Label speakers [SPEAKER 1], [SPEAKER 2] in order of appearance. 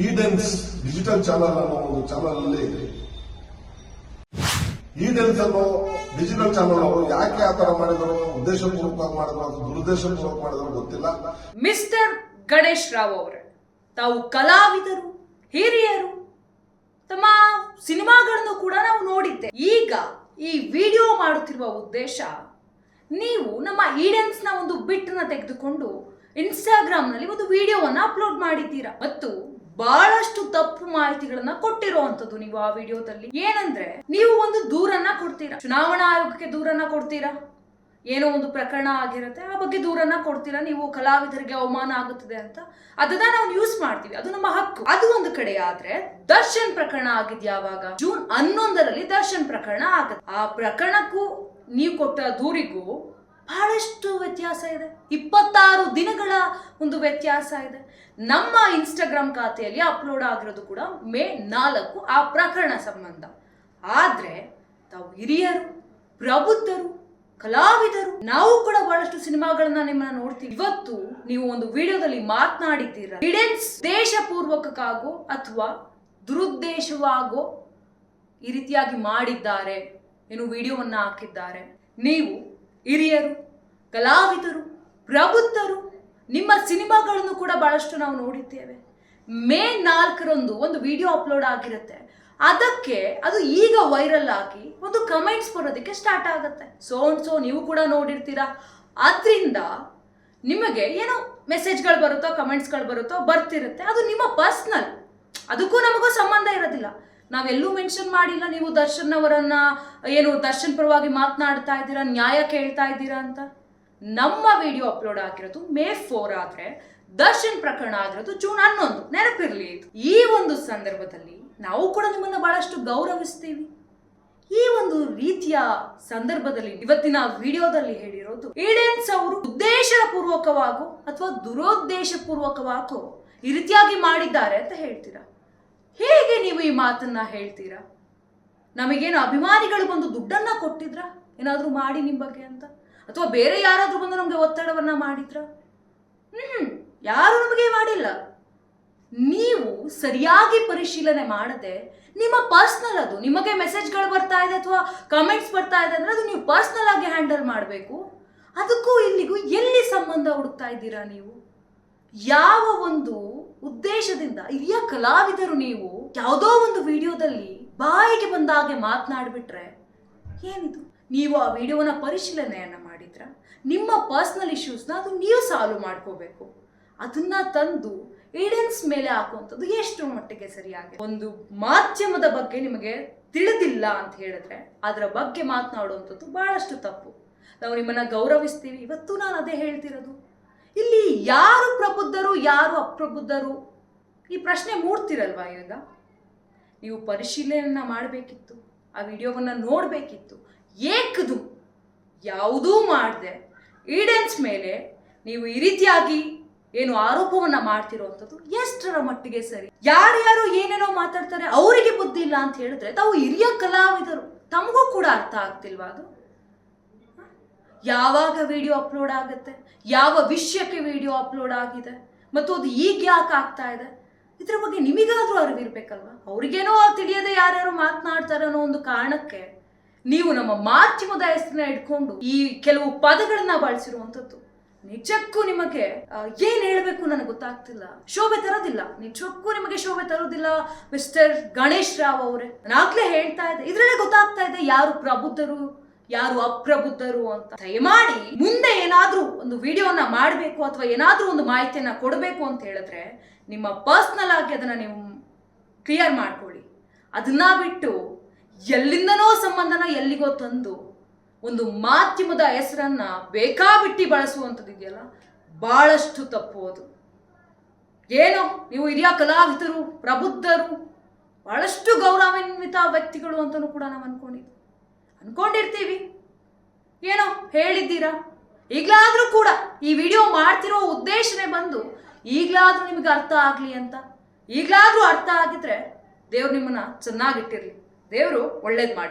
[SPEAKER 1] ಈಡೆನ್ಸ್ digital channel ಅನ್ನೋ ಒಂದು channel ಅಲ್ಲಿ ಈಡೆನ್ಸ್ ಅನ್ನೋ ಡಿಜಿಟಲ್ ಚಾನಲ್ ಅವರು ಯಾಕೆ ಆ ತರ ಮಾಡಿದ್ರು, ಉದ್ದೇಶಪೂರ್ವಕವಾಗಿ ಮಾಡಿದ್ರು ಅಥವಾ ದುರುದ್ದೇಶಪೂರ್ವಕ ಮಾಡಿದ್ರು ಗೊತ್ತಿಲ್ಲ.
[SPEAKER 2] ಮಿಸ್ಟರ್ ಗಣೇಶ್ ರಾವ್ ಅವರೇ, ತಾವು ಕಲಾವಿದರು, ಹಿರಿಯರು, ತಮ್ಮ ಸಿನಿಮಾಗಳನ್ನು ಕೂಡ ನಾವು ನೋಡಿದ್ದೆ. ಈಗ ಈ ವಿಡಿಯೋ ಮಾಡುತ್ತಿರುವ ಉದ್ದೇಶ, ನೀವು ನಮ್ಮ ಈಡೆನ್ಸ್ನ ಒಂದು ಬಿಟ್ಟನ್ನ ತೆಗೆದುಕೊಂಡು ಇನ್ಸ್ಟಾಗ್ರಾಮ್ನಲ್ಲಿ ಒಂದು ವಿಡಿಯೋವನ್ನ ಅಪ್ಲೋಡ್ ಮಾಡಿದ್ದೀರಾ? ಮತ್ತು ಬಹಳಷ್ಟು ತಪ್ಪು ಮಾಹಿತಿಗಳನ್ನ ಕೊಟ್ಟಿರುವಂತದ್ದು ನೀವು ಆ ವಿಡಿಯೋದಲ್ಲಿ. ಏನಂದ್ರೆ, ನೀವು ಒಂದು ದೂರನ್ನ ಕೊಡ್ತೀರಾ? ಚುನಾವಣಾ ಆಯೋಗಕ್ಕೆ ದೂರನ್ನ ಕೊಡ್ತೀರಾ? ಏನೋ ಒಂದು ಪ್ರಕರಣ ಆಗಿರುತ್ತೆ, ಆ ಬಗ್ಗೆ ದೂರನ್ನ ಕೊಡ್ತೀರಾ? ನೀವು ಕಲಾವಿದರಿಗೆ ಅವಮಾನ ಆಗುತ್ತದೆ ಅಂತ. ಅದನ್ನ ನಾವು ಯೂಸ್ ಮಾಡ್ತೀವಿ. ಅದು ನಮ್ಮ ಹಕ್ಕು. ಅದು ಒಂದು ಕಡೆ ಆದ್ರೆ, ದರ್ಶನ್ ಪ್ರಕರಣ ಆಗಿದ್ ಯಾವಾಗ ಜೂನ್ ಹನ್ನೊಂದರಲ್ಲಿ ದರ್ಶನ್ ಪ್ರಕರಣ ಆಗುತ್ತೆ. ಆ ಪ್ರಕರಣಕ್ಕೂ ನೀವು ಕೊಟ್ಟ ದೂರಿಗೂ ಬಹಳಷ್ಟು ವ್ಯತ್ಯಾಸ ಇದೆ. ಇಪ್ಪತ್ತಾರು ದಿನಗಳ ಒಂದು ವ್ಯತ್ಯಾಸ ಇದೆ. ನಮ್ಮ ಇನ್ಸ್ಟಾಗ್ರಾಮ್ ಖಾತೆಯಲ್ಲಿ ಅಪ್ಲೋಡ್ ಆಗಿರೋದು ಕೂಡ ಮೇ ನಾಲ್ಕು ಆ ಪ್ರಕರಣ ಸಂಬಂಧ. ಆದ್ರೆ ತಾವು ಹಿರಿಯರು, ಪ್ರಬುದ್ಧರು, ಕಲಾವಿದರು, ನಾವು ಕೂಡ ಬಹಳಷ್ಟು ಸಿನಿಮಾಗಳನ್ನ ನಿಮ್ಮನ್ನ ನೋಡ್ತೀವಿ. ಇವತ್ತು ನೀವು ಒಂದು ವಿಡಿಯೋದಲ್ಲಿ ಮಾತನಾಡಿದ್ದೀರ. ಹಿಡೆನ್ಸ್ ದೇಶಪೂರ್ವಕಕ್ಕಾಗೋ ಅಥವಾ ದುರುದ್ದೇಶವಾಗೋ ಈ ರೀತಿಯಾಗಿ ಮಾಡಿದ್ದಾರೆ ಏನು ವಿಡಿಯೋವನ್ನ ಹಾಕಿದ್ದಾರೆ. ನೀವು ಹಿರಿಯರು, ಕಲಾವಿದರು, ಪ್ರಬುದ್ಧರು, ನಿಮ್ಮ ಸಿನಿಮಾಗಳನ್ನು ಕೂಡ ಬಹಳಷ್ಟು ನಾವು ನೋಡಿದ್ದೇವೆ. ಮೇ ನಾಲ್ಕರಂದು ಒಂದು ವಿಡಿಯೋ ಅಪ್ಲೋಡ್ ಆಗಿರುತ್ತೆ. ಅದಕ್ಕೆ ಅದು ಈಗ ವೈರಲ್ ಆಗಿ ಒಂದು ಕಮೆಂಟ್ಸ್ ಬರೋದಕ್ಕೆ ಸ್ಟಾರ್ಟ್ ಆಗುತ್ತೆ. ಸೋ ಸೋ ನೀವು ಕೂಡ ನೋಡಿರ್ತೀರಾ. ಅದರಿಂದ ನಿಮಗೆ ಏನೋ ಮೆಸೇಜ್ಗಳು ಬರುತ್ತೋ, ಕಮೆಂಟ್ಸ್ಗಳು ಬರುತ್ತೋ ಬರ್ತಿರುತ್ತೆ. ಅದು ನಿಮ್ಮ ಪರ್ಸ್ನಲ್. ಅದಕ್ಕೂ ನಮಗೂ ಸಂಬಂಧ ಇರೋದಿಲ್ಲ. ನಾವೆಲ್ಲೂ ಮೆನ್ಷನ್ ಮಾಡಿಲ್ಲ, ನೀವು ದರ್ಶನ್ ಅವರನ್ನ, ಏನು, ದರ್ಶನ್ ಪರವಾಗಿ ಮಾತನಾಡ್ತಾ ಇದ್ದೀರಾ, ನ್ಯಾಯ ಕೇಳ್ತಾ ಇದ್ದೀರಾ ಅಂತ? ನಮ್ಮ ವಿಡಿಯೋ ಅಪ್ಲೋಡ್ ಆಗಿರೋದು ಮೇ ಫೋರ್ ಆದ್ರೆ, ದರ್ಶನ್ ಪ್ರಕರಣ ಆಗಿರೋದು ಜೂನ್ ಹನ್ನೊಂದು. ನೆನಪಿರ್ಲಿ ಈ ಒಂದು ಸಂದರ್ಭದಲ್ಲಿ ನಾವು ಕೂಡ ನಿಮ್ಮನ್ನ ಬಹಳಷ್ಟು ಗೌರವಿಸ್ತೀವಿ. ಈ ಒಂದು ರೀತಿಯ ಸಂದರ್ಭದಲ್ಲಿ ಇವತ್ತಿನ ವಿಡಿಯೋದಲ್ಲಿ ಹೇಳಿರೋದು ಈಡೆನ್ಸ್ ಅವರು ಉದ್ದೇಶಪೂರ್ವಕವಾಗೋ ಅಥವಾ ದುರೋದ್ದೇಶಪೂರ್ವಕವಾಗೋ ಈ ರೀತಿಯಾಗಿ ಮಾಡಿದ್ದಾರೆ ಅಂತ ಹೇಳ್ತೀರಾ? ಹೇಗೆ ನೀವು ಈ ಮಾತನ್ನ ಹೇಳ್ತೀರಾ? ನಮಗೇನು ಅಭಿಮಾನಿಗಳು ಬಂದು ದುಡ್ಡನ್ನ ಕೊಟ್ಟಿದ್ರ? ಏನಾದರೂ ಮಾಡಿ ನಿಮ್ಮ ಬಗ್ಗೆ ಅಂತ? ಅಥವಾ ಬೇರೆ ಯಾರಾದರೂ ಬಂದು ನಮಗೆ ಒತ್ತಡವನ್ನ ಮಾಡಿದ್ರ? ಹ್ಮ್, ಯಾರು ನಮಗೆ ಮಾಡಿಲ್ಲ. ನೀವು ಸರಿಯಾಗಿ ಪರಿಶೀಲನೆ ಮಾಡದೆ ನಿಮ್ಮ ಪರ್ಸ್ನಲ್ ಅದು, ನಿಮಗೆ ಮೆಸೇಜ್ಗಳು ಬರ್ತಾ ಇದೆ ಅಥವಾ ಕಮೆಂಟ್ಸ್ ಬರ್ತಾ ಇದೆ ಅಂದ್ರೆ ಅದು ನೀವು ಪರ್ಸ್ನಲ್ ಆಗಿ ಹ್ಯಾಂಡಲ್ ಮಾಡಬೇಕು. ಅದಕ್ಕೂ ಇಲ್ಲಿಗೂ ಎಲ್ಲಿ ಸಂಬಂಧ ಹುಡುಕ್ತಾ ಇದ್ದೀರಾ ನೀವು? ಯಾವ ಒಂದು ಉದ್ದೇಶದಿಂದ ಹಿರಿಯ ಕಲಾವಿದರು ನೀವು ಯಾವುದೋ ಒಂದು ವಿಡಿಯೋದಲ್ಲಿ ಬಾಯಿಗೆ ಬಂದ ಹಾಗೆ ಮಾತನಾಡ್ಬಿಟ್ರೆ ಏನಿದು? ನೀವು ಆ ವಿಡಿಯೋನ ಪರಿಶೀಲನೆಯನ್ನ ಮಾಡಿದ್ರ? ನಿಮ್ಮ ಪರ್ಸ್ನಲ್ ಇಶ್ಯೂಸ್ನ ಅದು ನೀವು ಸಾಲ್ವ್ ಮಾಡ್ಕೋಬೇಕು. ಅದನ್ನ ತಂದು ಏಡಿಯನ್ಸ್ ಮೇಲೆ ಹಾಕುವಂಥದ್ದು ಎಷ್ಟು ಮಟ್ಟಿಗೆ ಸರಿಯಾಗಿದೆ. ಒಂದು ಮಾಧ್ಯಮದ ಬಗ್ಗೆ ನಿಮಗೆ ತಿಳಿದಿಲ್ಲ ಅಂತ ಹೇಳಿದ್ರೆ ಅದರ ಬಗ್ಗೆ ಮಾತನಾಡುವಂಥದ್ದು ಬಹಳಷ್ಟು ತಪ್ಪು. ನಾವು ನಿಮ್ಮನ್ನ ಗೌರವಿಸ್ತೀವಿ. ಇವತ್ತು ನಾನು ಅದೇ ಹೇಳ್ತಿರೋದು. ಇಲ್ಲಿ ಯಾರು ಪ್ರಬುದ್ಧರು, ಯಾರು ಅಪ್ರಬುದ್ಧರು? ಈ ಪ್ರಶ್ನೆ ಮೂಡ್ತಿರಲ್ವಾ ಈಗ? ನೀವು ಪರಿಶೀಲನೆಯನ್ನ ಮಾಡಬೇಕಿತ್ತು, ಆ ವಿಡಿಯೋವನ್ನ ನೋಡಬೇಕಿತ್ತು, ಏಕದು ಯಾವುದೂ ಮಾಡದೆ, ಈಡೆನ್ಸ್ ಮೇಲೆ ನೀವು ಈ ರೀತಿಯಾಗಿ ಏನು ಆರೋಪವನ್ನ ಮಾಡ್ತಿರೋವಂಥದ್ದು ಎಷ್ಟರ ಮಟ್ಟಿಗೆ ಸರಿ? ಯಾರ್ಯಾರು ಏನೇನೋ ಮಾತಾಡ್ತಾರೆ, ಅವರಿಗೆ ಬುದ್ಧಿ ಇಲ್ಲ ಅಂತ ಹೇಳಿದ್ರೆ ತಾವು ಹಿರಿಯ ಕಲಾವಿದರು, ತಮಗೂ ಕೂಡ ಅರ್ಥ ಆಗ್ತಿಲ್ವಾ ಅದು? ಯಾವಾಗ ವಿಡಿಯೋ ಅಪ್ಲೋಡ್ ಆಗುತ್ತೆ? ಯಾವ ವಿಷಯಕ್ಕೆ ವಿಡಿಯೋ ಅಪ್ಲೋಡ್ ಆಗಿದೆ? ಮತ್ತು ಅದು ಈಗ ಯಾಕೆ ಆಗ್ತಾ ಇದೆ? ಇದ್ರ ಬಗ್ಗೆ ನಿಮಗಾದ್ರೂ ಅರಿವಿರ್ಬೇಕಲ್ವಾ? ಅವ್ರಿಗೇನೋ ತಿಳಿಯದೆ ಯಾರ್ಯಾರು ಮಾತನಾಡ್ತಾರೆ ಅನ್ನೋ ಒಂದು ಕಾರಣಕ್ಕೆ ನೀವು ನಮ್ಮ ಮಾಧ್ಯಮದ ಹೆಸರನ್ನ ಇಟ್ಕೊಂಡು ಈ ಕೆಲವು ಪದಗಳನ್ನ ಬಳಸಿರುವಂಥದ್ದು. ನಿಜಕ್ಕೂ ನಿಮಗೆ ಏನ್ ಹೇಳ್ಬೇಕು ನನಗೆ ಗೊತ್ತಾಗ್ತಿಲ್ಲ. ಶೋಭೆ ತರೋದಿಲ್ಲ. ನಿಜಕ್ಕೂ ನಿಮಗೆ ಶೋಭೆ ತರೋದಿಲ್ಲ ಮಿಸ್ಟರ್ ಗಣೇಶ್ ರಾವ್ ಅವರೇ. ನಾಗ್ಲೇ ಹೇಳ್ತಾ ಇದ್ದೆ ಇದ್ರಲ್ಲೇ ಗೊತ್ತಾಗ್ತಾ ಇದೆ ಯಾರು ಪ್ರಬುದ್ಧರು ಯಾರು ಅಪ್ರಬುದ್ಧರು ಅಂತ. ದಯಮಾಡಿ ಮುಂದೆ ಏನಾದ್ರೂ ಒಂದು ವಿಡಿಯೋನ ಮಾಡಬೇಕು ಅಥವಾ ಏನಾದ್ರೂ ಒಂದು ಮಾಹಿತಿಯನ್ನ ಕೊಡಬೇಕು ಅಂತ ಹೇಳಿದ್ರೆ ನಿಮ್ಮ ಪರ್ಸ್ನಲ್ ಆಗಿ ಅದನ್ನ ನೀವು ಕ್ಲಿಯರ್ ಮಾಡ್ಕೊಳ್ಳಿ. ಅದನ್ನ ಬಿಟ್ಟು ಎಲ್ಲಿಂದನೋ ಸಂಬಂಧನ ಎಲ್ಲಿಗೋ ತಂದು ಒಂದು ಮಾಧ್ಯಮದ ಹೆಸರನ್ನ ಬೇಕಾಬಿಟ್ಟಿ ಬಳಸುವಂಥದ್ದು ಇದೆಯಲ್ಲ? ಬಹಳಷ್ಟು ತಪ್ಪು ಅದು. ಏನೋ? ನೀವು ಹಿರಿಯ ಕಲಾವಿದರು, ಪ್ರಬುದ್ಧರು, ಬಹಳಷ್ಟು ಗೌರವಾನ್ವಿತ ವ್ಯಕ್ತಿಗಳು ಅಂತಲೂ ಕೂಡ ನಾವು ಅನ್ಕೊಂಡಿದ್ವಿ ಅನ್ಕೊಂಡಿರ್ತೀವಿ. ಏನೋ ಹೇಳಿದ್ದೀರಾ? ಈಗಲಾದರೂ ಕೂಡ ಈ ವಿಡಿಯೋ ಮಾಡ್ತಿರೋ ಉದ್ದೇಶನೇ ಬಂದು ಈಗಲಾದರೂ ನಿಮಗೆ ಅರ್ಥ ಆಗ್ಲಿ ಅಂತ. ಈಗಲಾದರೂ ಅರ್ಥ ಆಗಿದ್ರೆ ದೇವ್ರು ನಿಮ್ಮನ್ನ ಚೆನ್ನಾಗಿಟ್ಟಿರ್ಲಿ. ದೇವರು ಒಳ್ಳೇದು ಮಾಡಿ.